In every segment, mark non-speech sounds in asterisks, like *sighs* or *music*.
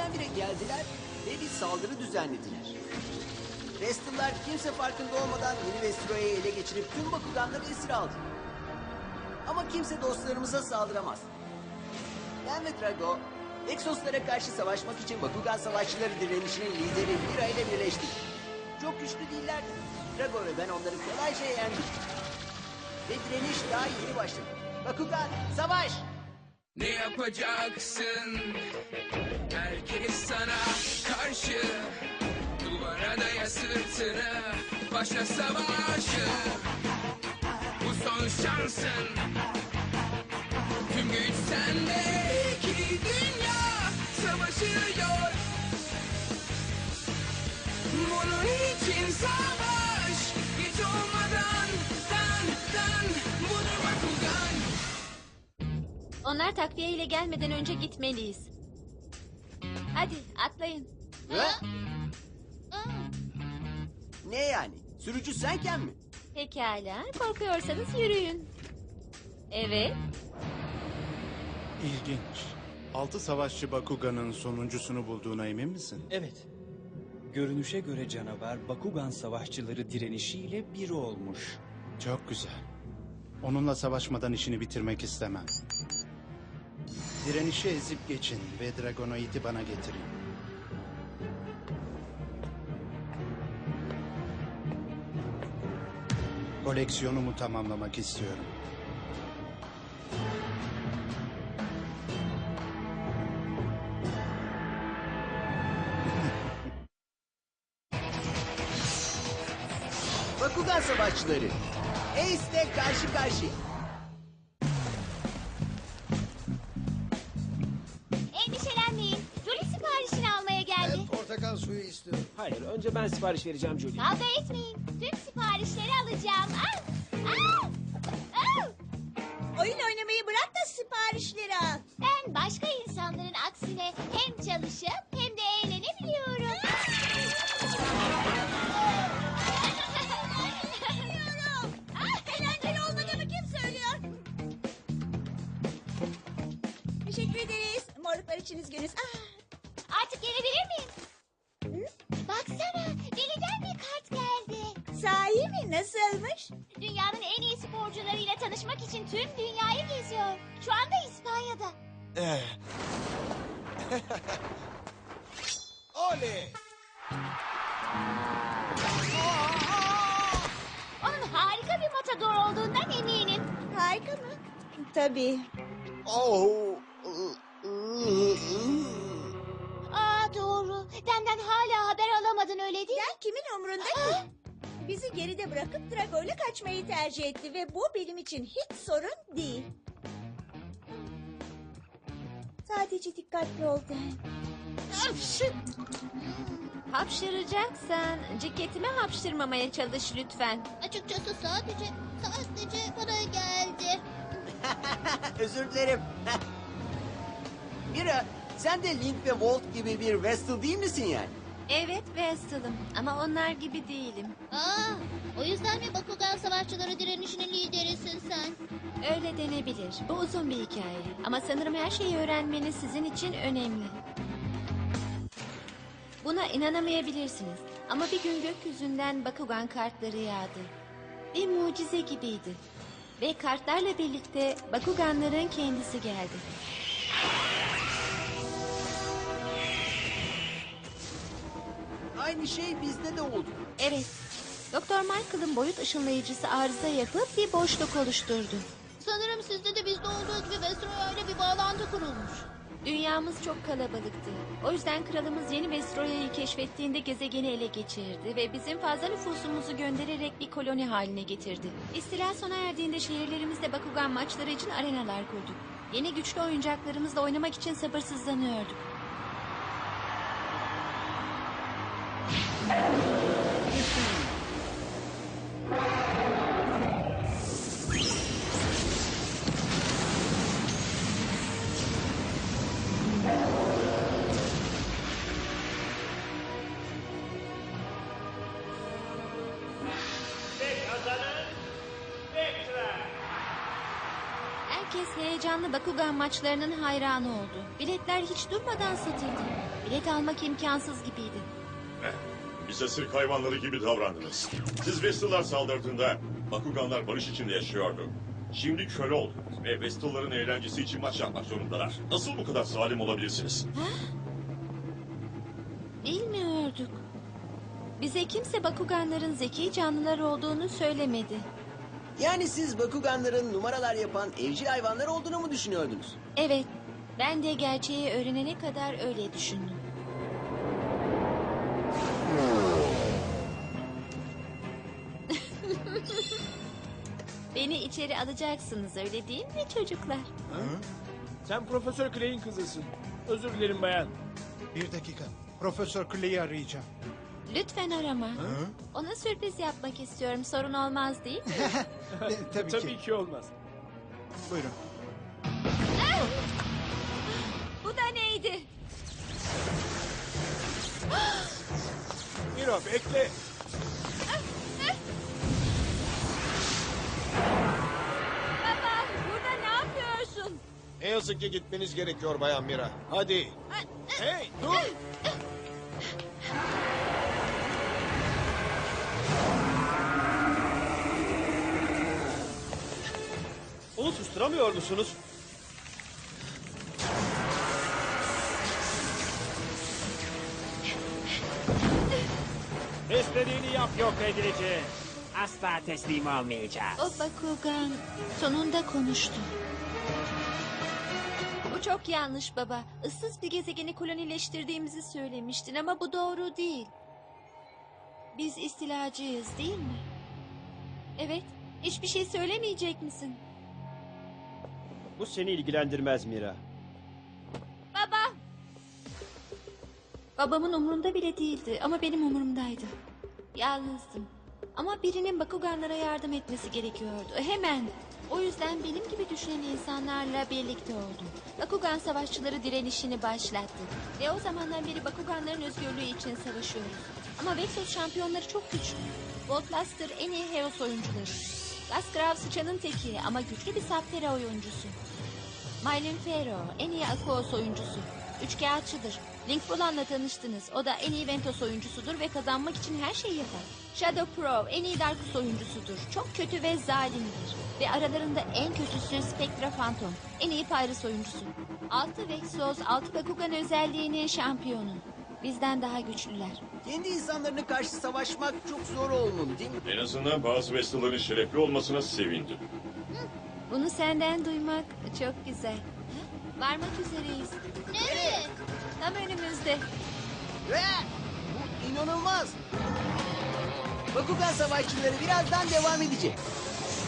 birdenbire geldiler ve bir saldırı düzenlediler. Vestal'lar kimse farkında olmadan yeni Vestroya'yı ele geçirip tüm Bakuganları esir aldı. Ama kimse dostlarımıza saldıramaz. Ben ve Drago, Exoslara karşı savaşmak için Bakugan Savaşçıları direnişinin lideri Mira ile birleştik. Çok güçlü değillerdi. Drago ve ben onları kolayca yendik. Ve direniş daha yeni başladı. Bakugan, savaş! Ne yapacaksın? Herkes sana karşı. Duvara daya sırtını Başla savaşı. Bu son şansın. Tüm güç sende. İki dünya savaşıyor. Bunun için savaş Hiç olmadan Dan dan. Budur Onlar takviye ile gelmeden önce gitmeliyiz. Hadi atlayın. Hı? Ne yani? Sürücü senken mi? Pekala. Korkuyorsanız yürüyün. Evet. İlginç. Altı savaşçı Bakugan'ın sonuncusunu bulduğuna emin misin? Evet. Görünüşe göre canavar Bakugan savaşçıları direnişiyle bir olmuş. Çok güzel. Onunla savaşmadan işini bitirmek istemem. Direnişi ezip geçin ve Dragonoid'i bana getirin. Koleksiyonumu tamamlamak istiyorum. Bakugan Savaşçıları. Ace'le karşı karşıya. Suyu istiyorum. Hayır, önce ben sipariş vereceğim Julie. Kavga etmeyin. Tüm siparişleri alacağım. Ah! Ah! Ah! Oyun oynamayı bırak da siparişleri al. Ben başka insanların aksine hem çalışıp hem de eğlenebiliyorum. Biliyorum. Ah, eğlenceli olmadığımı kim söylüyor? Teşekkür ederiz. Morluklar için üzgünüz. Ah, Nasılmış? Dünyanın en iyi sporcularıyla tanışmak için tüm dünyayı geziyor. Şu anda İspanya'da. *laughs* Oley! Onun harika bir matador olduğundan eminim. Harika mı? Tabii. Oh. Aa doğru. Benden hala haber alamadın öyle değil mi? Sen kimin umrunda ki? Bizi geride bırakıp Drago'yla kaçmayı tercih etti ve bu benim için hiç sorun değil. Sadece dikkatli ol Dan. Hapşıracaksan ceketime hapşırmamaya çalış lütfen. Açıkçası sadece sadece bana geldi. *laughs* Özür dilerim. *laughs* Mira, sen de Link ve Volt gibi bir Vestal değil misin yani? Evet Vestal'ım ama onlar gibi değilim. Aa, o yüzden mi Bakugan Savaşçıları direnişinin liderisin sen? Öyle denebilir. Bu uzun bir hikaye. Ama sanırım her şeyi öğrenmeniz sizin için önemli. Buna inanamayabilirsiniz. Ama bir gün gökyüzünden Bakugan kartları yağdı. Bir mucize gibiydi. Ve kartlarla birlikte Bakuganların kendisi geldi. Aynı şey bizde de oldu. Evet. Doktor Michael'ın boyut ışınlayıcısı arıza yapıp bir boşluk oluşturdu. Sanırım sizde de bizde olduğu gibi Vestroya ile bir bağlantı kurulmuş. Dünyamız çok kalabalıktı. O yüzden kralımız yeni Vestroya'yı keşfettiğinde gezegeni ele geçirdi ve bizim fazla nüfusumuzu göndererek bir koloni haline getirdi. İstila sona erdiğinde şehirlerimizde Bakugan maçları için arenalar kurduk. Yeni güçlü oyuncaklarımızla oynamak için sabırsızlanıyorduk. Heyecanlı Bakugan maçlarının hayranı oldu. Biletler hiç durmadan satıldı. Bilet almak imkansız gibiydi. Bize sırk hayvanları gibi davrandınız. Siz Vestal'lar saldırdığında Bakuganlar barış içinde yaşıyordu. Şimdi köle oldunuz ve Vestal'ların eğlencesi için maç yapmak zorundalar. Nasıl bu kadar zalim olabilirsiniz? Bilmiyorduk. Bize kimse Bakuganların zeki canlılar olduğunu söylemedi. Yani siz Bakuganların numaralar yapan evcil hayvanlar olduğunu mu düşünüyordunuz? Evet, ben de gerçeği öğrenene kadar öyle düşündüm. *laughs* Beni içeri alacaksınız öyle değil mi çocuklar? Sen Profesör Clay'in kızısın. Özür dilerim bayan. Bir dakika. Profesör Clay'i arayacağım. Lütfen arama. Ona sürpriz yapmak istiyorum. Sorun olmaz değil mi? *laughs* E, tabii, Tabii ki. ki olmaz. Buyurun. *laughs* Bu da neydi? Miro bekle. Baba burada ne yapıyorsun? Ne yazık ki gitmeniz gerekiyor Bayan Mira. Hadi. Hey dur. Onu susturamıyor musunuz? İstediğini yap yok edici. Asla teslim olmayacağız. O Bakugan sonunda konuştu. Bu çok yanlış baba. Issız bir gezegeni kolonileştirdiğimizi söylemiştin ama bu doğru değil. Biz istilacıyız değil mi? Evet. Hiçbir şey söylemeyecek misin? Bu seni ilgilendirmez Mira. Baba! Babamın umurunda bile değildi ama benim umurumdaydı. Yalnızdım. Ama birinin Bakuganlara yardım etmesi gerekiyordu. Hemen. O yüzden benim gibi düşünen insanlarla birlikte oldum. Bakugan savaşçıları direnişini başlattı. Ve o zamandan beri Bakuganların özgürlüğü için savaşıyoruz. Ama Vexos şampiyonları çok güçlü. Goldluster en iyi Heos oyuncuları. Lasgrav sıçanın teki ama güçlü bir Saptera oyuncusu. Mylin Ferro en iyi Aquos oyuncusu. Üçkağıtçıdır. Link Bulan'la tanıştınız. O da en iyi Ventos oyuncusudur ve kazanmak için her şeyi yapar. Shadow Pro en iyi Darkus oyuncusudur. Çok kötü ve zalimdir. Ve aralarında en kötüsü Spectra Phantom. En iyi Pyrus oyuncusu. Altı Vexos, altı Bakugan özelliğinin şampiyonu. Bizden daha güçlüler. Kendi insanlarına karşı savaşmak çok zor olmalı değil mi? En azından bazı Vestal'ların şerefli olmasına sevindim. Bunu senden duymak çok güzel. Varmak üzereyiz. Nereye? Tam önümüzde. Ve bu inanılmaz. Bakugan savaşçıları birazdan devam edecek.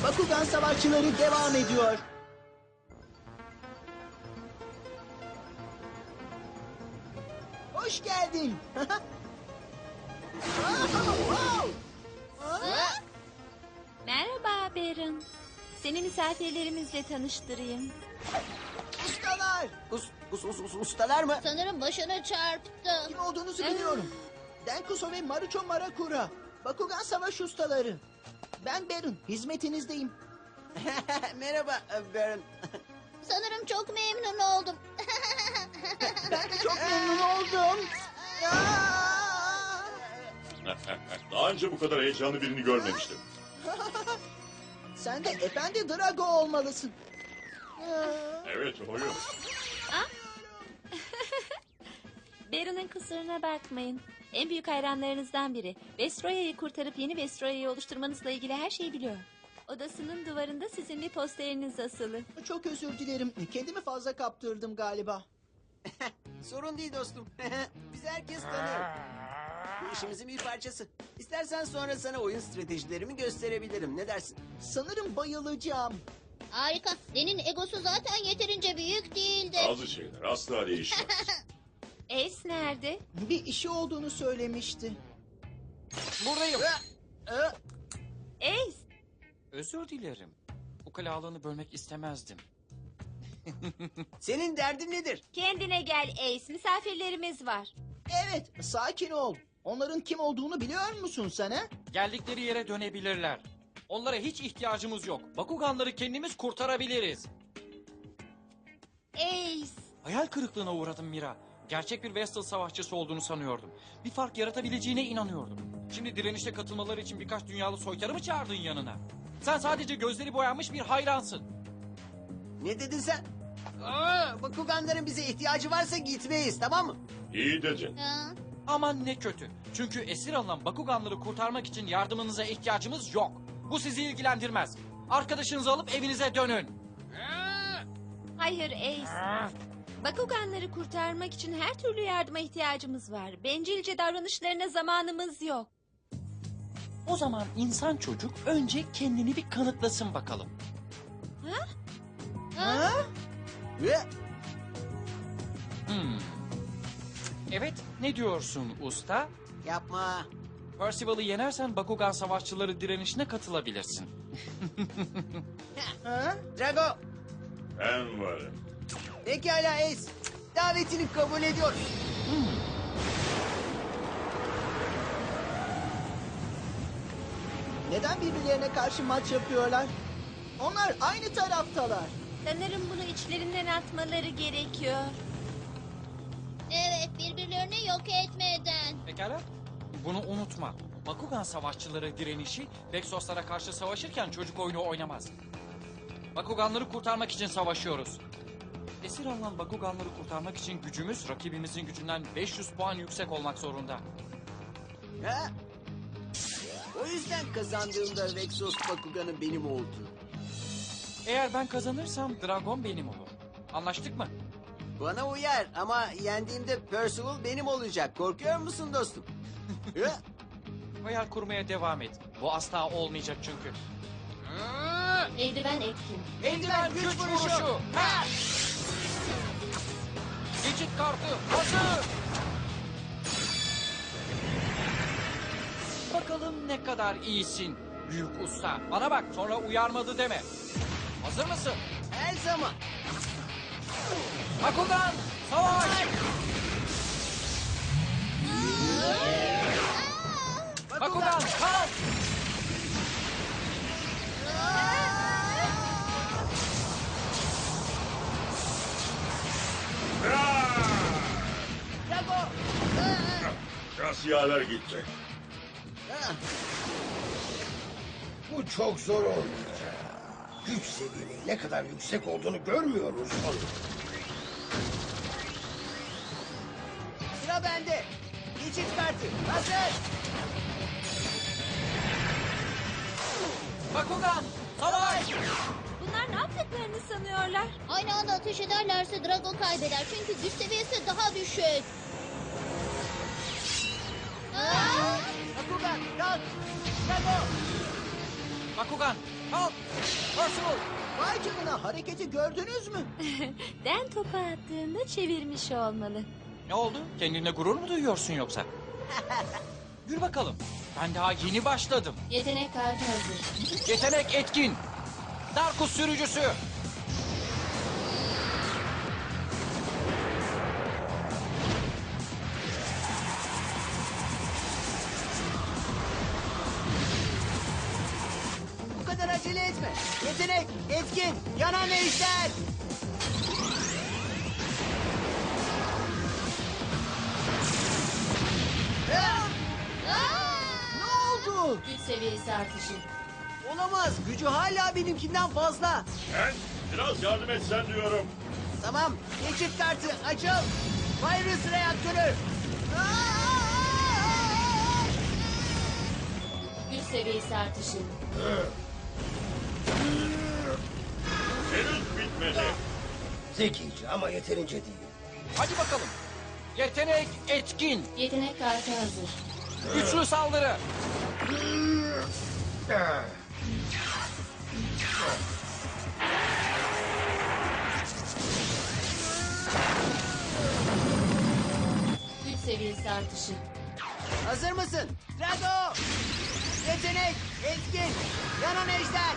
Bakugan savaşçıları devam ediyor. Hoş geldin. *laughs* Merhaba Baron. Seni misafirlerimizle tanıştırayım. Ustalar. Us, us, us, us- ustalar mı? Sanırım başına çarptı. Kim olduğunuzu biliyorum. Denkuso ve Marucho Marakura. Bakugan savaş ustaları. Ben Baron. Hizmetinizdeyim. *laughs* Merhaba e, Baron. Sanırım çok memnun oldum. *laughs* Ben de çok memnun oldum. Daha önce bu kadar heyecanlı birini görmemiştim. *laughs* Sen de Efendi Drago olmalısın. Evet oyun. *laughs* Baron'un kusuruna bakmayın. En büyük hayranlarınızdan biri. Vestroya'yı kurtarıp yeni Vestroya'yı oluşturmanızla ilgili her şeyi biliyor. Odasının duvarında sizin bir posteriniz asılı. Çok özür dilerim. Kendimi fazla kaptırdım galiba. *laughs* Sorun değil dostum. *laughs* Bizi herkes tanıyor. Bu işimizin bir parçası. İstersen sonra sana oyun stratejilerimi gösterebilirim. Ne dersin? Sanırım bayılacağım. Harika. Den'in egosu zaten yeterince büyük değildi. Bazı şeyler asla değişmez. *laughs* Ace nerede? Bir işi olduğunu söylemişti. Buradayım. Ace! Özür dilerim. Ukalalığını bölmek istemezdim. *laughs* Senin derdin nedir? Kendine gel Ace. Misafirlerimiz var. Evet, sakin ol. Onların kim olduğunu biliyor musun sen ha? Geldikleri yere dönebilirler. Onlara hiç ihtiyacımız yok. Bakuganları kendimiz kurtarabiliriz. Ace. Hayal kırıklığına uğradım Mira. Gerçek bir Vestal savaşçısı olduğunu sanıyordum. Bir fark yaratabileceğine inanıyordum. Şimdi direnişte katılmaları için birkaç dünyalı soytarı mı çağırdın yanına? Sen sadece gözleri boyanmış bir hayransın. Ne dedin sen? Aa, Bakuganların bize ihtiyacı varsa gitmeyiz tamam mı? İyi dedin. Ha? Aman ne kötü. Çünkü esir alınan Bakuganları kurtarmak için yardımınıza ihtiyacımız yok. Bu sizi ilgilendirmez. Arkadaşınızı alıp evinize dönün. Hayır Ace. Bakuganları kurtarmak için her türlü yardıma ihtiyacımız var. Bencilce davranışlarına zamanımız yok. O zaman insan çocuk önce kendini bir kanıtlasın bakalım. Ha? Ve Hmm. Evet, ne diyorsun usta? yapma. Percival'ı yenersen Bakugan savaşçıları direnişine katılabilirsin. Ha? Drago. Ben varım. Pekala Ace. Davetini kabul ediyoruz. Neden birbirlerine karşı maç yapıyorlar? Onlar aynı taraftalar. Sanırım bunu içlerinden atmaları gerekiyor. Birbirlerini yok etmeden. Pekala, bunu unutma. Bakugan savaşçıları direnişi Vexoslara karşı savaşırken çocuk oyunu oynamaz. Bakuganları kurtarmak için savaşıyoruz. Esir alınan Bakuganları kurtarmak için gücümüz rakibimizin gücünden 500 puan yüksek olmak zorunda. Ha? O yüzden kazandığımda Vexos Bakugan'ı benim oldu. Eğer ben kazanırsam Dragon benim olur. Anlaştık mı? Bana uyar ama yendiğimde Percival benim olacak. Korkuyor musun dostum? Ha? Hayal kurmaya devam et. Bu asla olmayacak çünkü. Eldiven etkin. Eldiven güç vuruşu. Ha! Geçit kartı hazır. Bakalım ne kadar iyisin büyük usta. Bana bak sonra uyarmadı deme. Hazır mısın? Her zaman. Bakugan savaş. Bakugan kalk. Drago. Kasiyalar. Ha? Bu çok zor olacak. Güç seviyenin ne kadar yüksek olduğunu görmüyor musun? Sıra bende. Geçit kartı. Hazır. Bakugan savaş. Bunlar ne yaptıklarını sanıyorlar? Aynı anda ateş ederlerse Drago kaybeder. Çünkü güç seviyesi daha düşük. Aa! Bakugan kalk. Drago. Bakugan kalk. Percival. Vay canına hareketi gördünüz mü? *laughs* Den topu attığında çevirmiş olmalı. Ne oldu? Kendine gurur mu duyuyorsun yoksa? *laughs* Yürü bakalım. Ben daha yeni başladım. Yetenek kartı hazır. Yetenek etkin. Darkus sürücüsü. Bu kadar acele etme. Yetenek, etkin, yanan. Ha! Oldu? Güç seviyesi artışı. Olamaz. Gücü hala benimkinden fazla. Ben biraz yardım etsen diyorum. Tamam. Geçit kartı açıl. Virus reaktörü. Güç seviyesi artışı. Henüz bitmedi. Zekice ama yeterince değil. Hadi bakalım. Yetenek etkin. Yetenek kartı hazır. Güçlü saldırı. Güç seviyesi artışı. Hazır mısın? Drago. Yetenek, etkin, yanan ejder.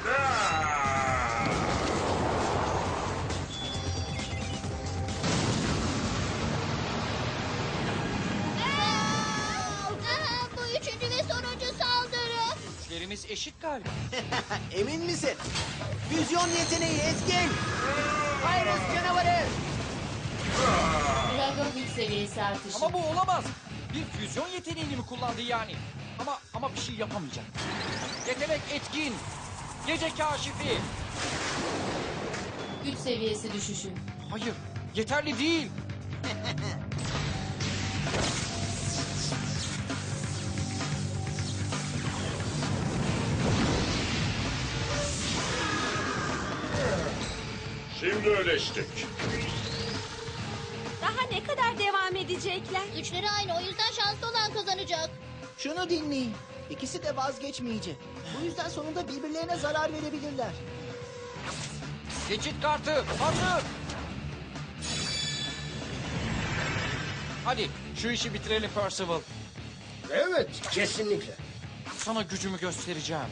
Eşit galiba. *laughs* Emin misin? Füzyon yeteneği etkin. Virus canavarı. Dragon güç seviyesi artışı. Ama bu olamaz. Bir füzyon yeteneğini mi kullandı yani? Ama ama bir şey yapamayacak. Yetenek etkin. Gece kaşifi. Güç seviyesi düşüşü. Hayır, yeterli değil. Şimdi öleştik. Daha ne kadar devam edecekler? Güçleri aynı o yüzden şanslı olan kazanacak. Şunu dinleyin. İkisi de vazgeçmeyecek. Bu yüzden sonunda birbirlerine zarar verebilirler. Geçit kartı hazır. Hadi şu işi bitirelim Percival. Evet, kesinlikle. Sana gücümü göstereceğim.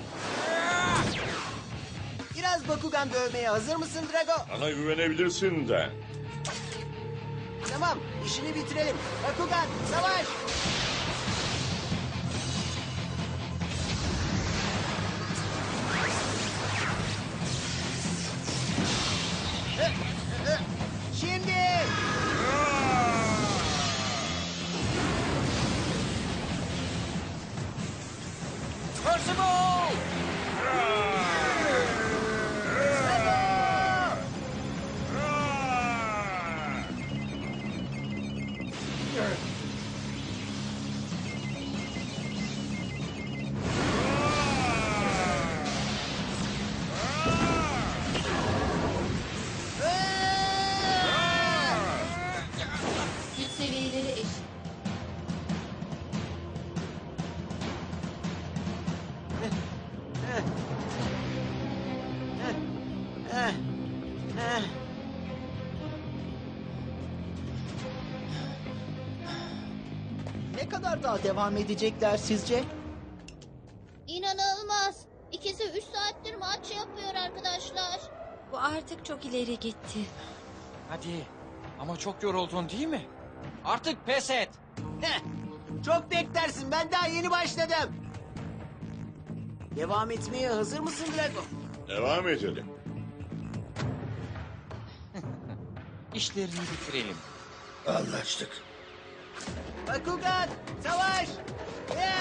Biraz Bakugan dövmeye hazır mısın Drago? Bana güvenebilirsin de. Tamam, işini bitirelim. Bakugan, savaş! Kadar daha devam edecekler sizce? İnanılmaz. İkisi 3 saattir maç yapıyor arkadaşlar. Bu artık çok ileri gitti. Hadi. Ama çok yoruldun değil mi? Artık pes et. Heh, Çok beklersin, ben daha yeni başladım. Devam etmeye hazır mısın Drago? Devam edelim. *laughs* İşlerini bitirelim. Anlaştık. Bakugan, savaş! Ya!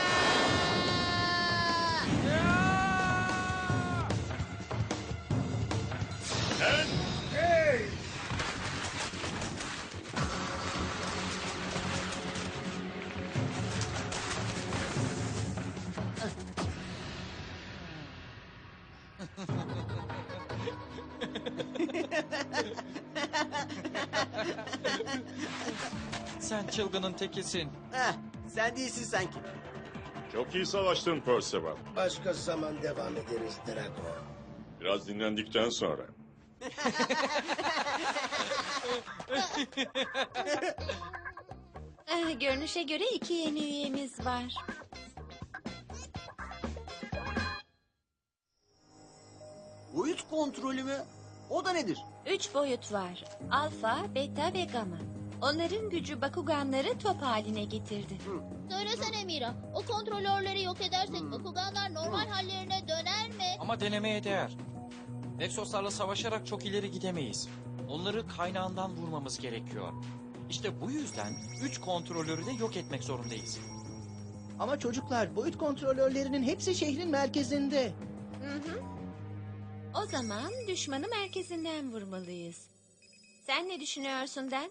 Sen çılgının tekisin. Heh, sen değilsin sanki. çok iyi savaştın Percival. Başka zaman devam ederiz Drago. Biraz dinlendikten sonra. *laughs* Eh, görünüşe göre iki yeni üyemiz var. Boyut kontrolü mü? O da nedir? Üç boyut var. Alfa, beta ve gamma. Onların gücü Bakuganları top haline getirdi. Söylesene Mira. O kontrolörleri yok edersek Bakuganlar normal hallerine döner mi? Ama denemeye değer. Vexoslarla savaşarak çok ileri gidemeyiz. Onları kaynağından vurmamız gerekiyor. İşte bu yüzden üç kontrolörü de yok etmek zorundayız. Ama çocuklar boyut kontrolörlerinin hepsi şehrin merkezinde. Hı hı. O zaman düşmanı merkezinden vurmalıyız. Sen ne düşünüyorsun Den?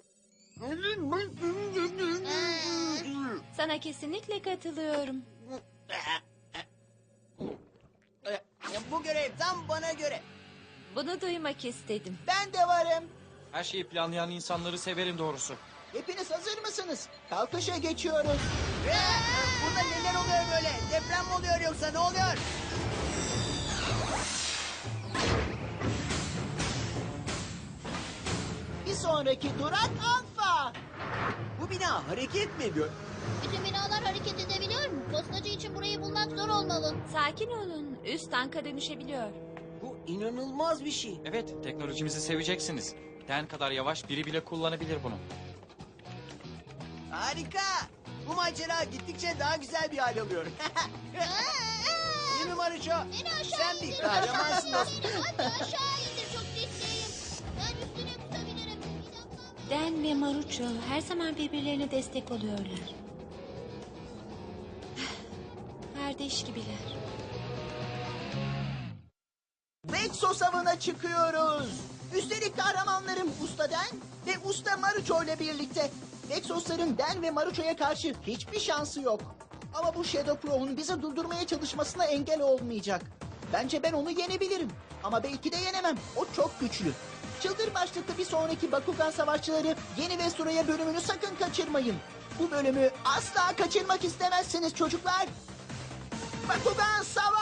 Sana kesinlikle katılıyorum. Bu görev tam bana göre. Bunu duymak istedim. Ben de varım. Her şeyi planlayan insanları severim doğrusu. Hepiniz hazır mısınız? Kalkışa geçiyoruz. Burada neler oluyor böyle? Deprem mi oluyor yoksa ne oluyor? Bir sonraki durak Alfa. Bina hareket mi ediyor? Bütün binalar hareket edebiliyor mu? Postacı için burayı bulmak zor olmalı. Sakin olun. Üst tanka dönüşebiliyor. Bu inanılmaz bir şey. Evet, teknolojimizi seveceksiniz. Den kadar yavaş biri bile kullanabilir bunu. Harika. Bu macera gittikçe daha güzel bir hal alıyor. Yeni Maruço. Beni aşağı Sen bir indir. kahramansın dostum. Beni hadi aşağı Dan ve Marucho her zaman birbirlerine destek oluyorlar. *sighs* Kardeş gibiler. Vexos avına çıkıyoruz. Üstelik kahramanlarım Usta Den ve Usta Maruço ile birlikte. Vexosların Den ve Maruço'ya karşı hiçbir şansı yok. Ama bu Shadow Crow'un bizi durdurmaya çalışmasına engel olmayacak. Bence ben onu yenebilirim. Ama belki de yenemem. O çok güçlü. Çıldır başlıklı bir sonraki Bakugan Savaşçıları Yeni Vestura'ya bölümünü sakın kaçırmayın. Bu bölümü asla kaçırmak istemezsiniz çocuklar. Bakugan Savaş!